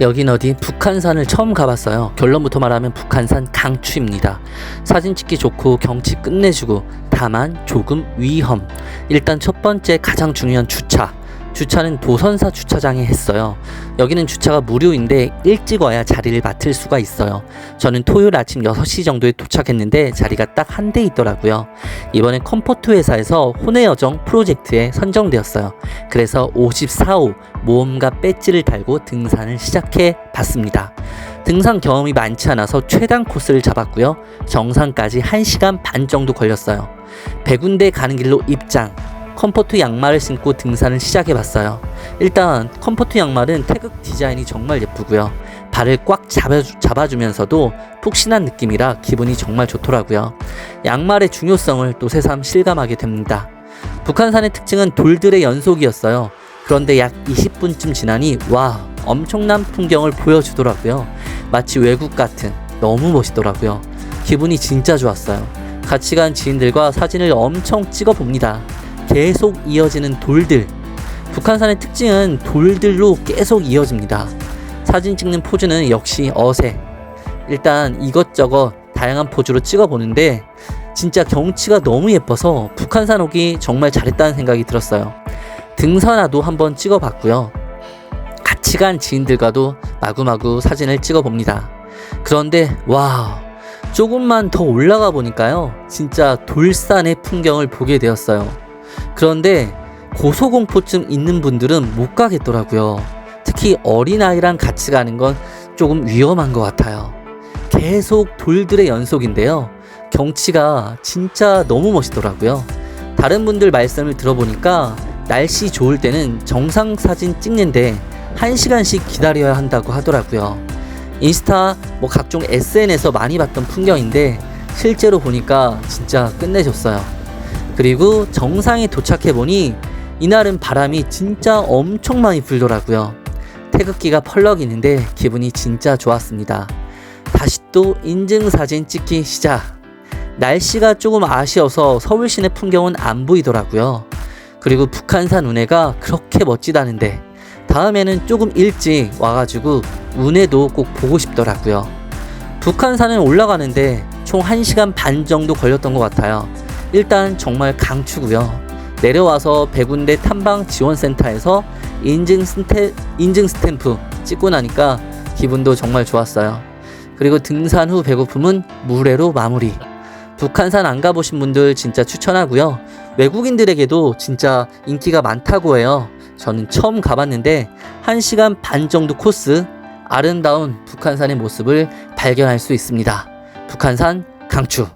여긴 어디 북한산을 처음 가봤어요. 결론부터 말하면 북한산 강추입니다. 사진 찍기 좋고 경치 끝내주고 다만 조금 위험. 일단 첫 번째 가장 중요한 주차. 주차는 도선사 주차장에 했어요. 여기는 주차가 무료인데 일찍 와야 자리를 맡을 수가 있어요. 저는 토요일 아침 6시 정도에 도착했는데 자리가 딱 한 대 있더라고요. 이번엔 컴포트 회사에서 혼의 여정 프로젝트에 선정되었어요. 그래서 54호 모험가 배지를 달고 등산을 시작해 봤습니다. 등산 경험이 많지 않아서 최단 코스를 잡았고요. 정상까지 1시간 반 정도 걸렸어요. 백운대 가는 길로 입장. 컴포트 양말을 신고 등산을 시작해 봤어요. 일단 컴포트 양말은 태극 디자인이 정말 예쁘고요. 발을 꽉 잡아주, 잡아 주면서도 푹신한 느낌이라 기분이 정말 좋더라고요. 양말의 중요성을 또 새삼 실감하게 됩니다. 북한산의 특징은 돌들의 연속이었어요. 그런데 약 20분쯤 지나니 와 엄청난 풍경을 보여주더라고요. 마치 외국 같은 너무 멋있더라고요. 기분이 진짜 좋았어요. 같이 간 지인들과 사진을 엄청 찍어 봅니다. 계속 이어지는 돌들. 북한산의 특징은 돌들로 계속 이어집니다. 사진 찍는 포즈는 역시 어색. 일단 이것저것 다양한 포즈로 찍어 보는데 진짜 경치가 너무 예뻐서 북한산 오기 정말 잘했다는 생각이 들었어요. 등산화도 한번 찍어 봤고요. 같이 간 지인들과도 마구마구 사진을 찍어 봅니다. 그런데 와 조금만 더 올라가 보니까요 진짜 돌산의 풍경을 보게 되었어요. 그런데 고소공포증 있는 분들은 못 가겠더라고요. 특히 어린아이랑 같이 가는 건 조금 위험한 것 같아요. 계속 돌들의 연속인데요. 경치가 진짜 너무 멋있더라고요. 다른 분들 말씀을 들어보니까 날씨 좋을 때는 정상 사진 찍는데 1시간씩 기다려야 한다고 하더라고요. 인스타 뭐 각종 SN에서 많이 봤던 풍경인데 실제로 보니까 진짜 끝내줬어요. 그리고 정상에 도착해 보니 이날은 바람이 진짜 엄청 많이 불더라고요. 태극기가 펄럭이는데 기분이 진짜 좋았습니다. 다시 또 인증사진 찍기 시작. 날씨가 조금 아쉬워서 서울 시내 풍경은 안 보이더라고요. 그리고 북한산 운해가 그렇게 멋지다는데 다음에는 조금 일찍 와가지고 운해도 꼭 보고 싶더라고요. 북한산은 올라가는데 총 1시간 반 정도 걸렸던 것 같아요. 일단 정말 강추고요. 내려와서 백운대 탐방 지원센터에서 인증, 스태, 인증 스탬프 찍고 나니까 기분도 정말 좋았어요. 그리고 등산 후 배고픔은 물회로 마무리. 북한산 안 가보신 분들 진짜 추천하고요. 외국인들에게도 진짜 인기가 많다고 해요. 저는 처음 가봤는데 1시간 반 정도 코스 아름다운 북한산의 모습을 발견할 수 있습니다. 북한산 강추.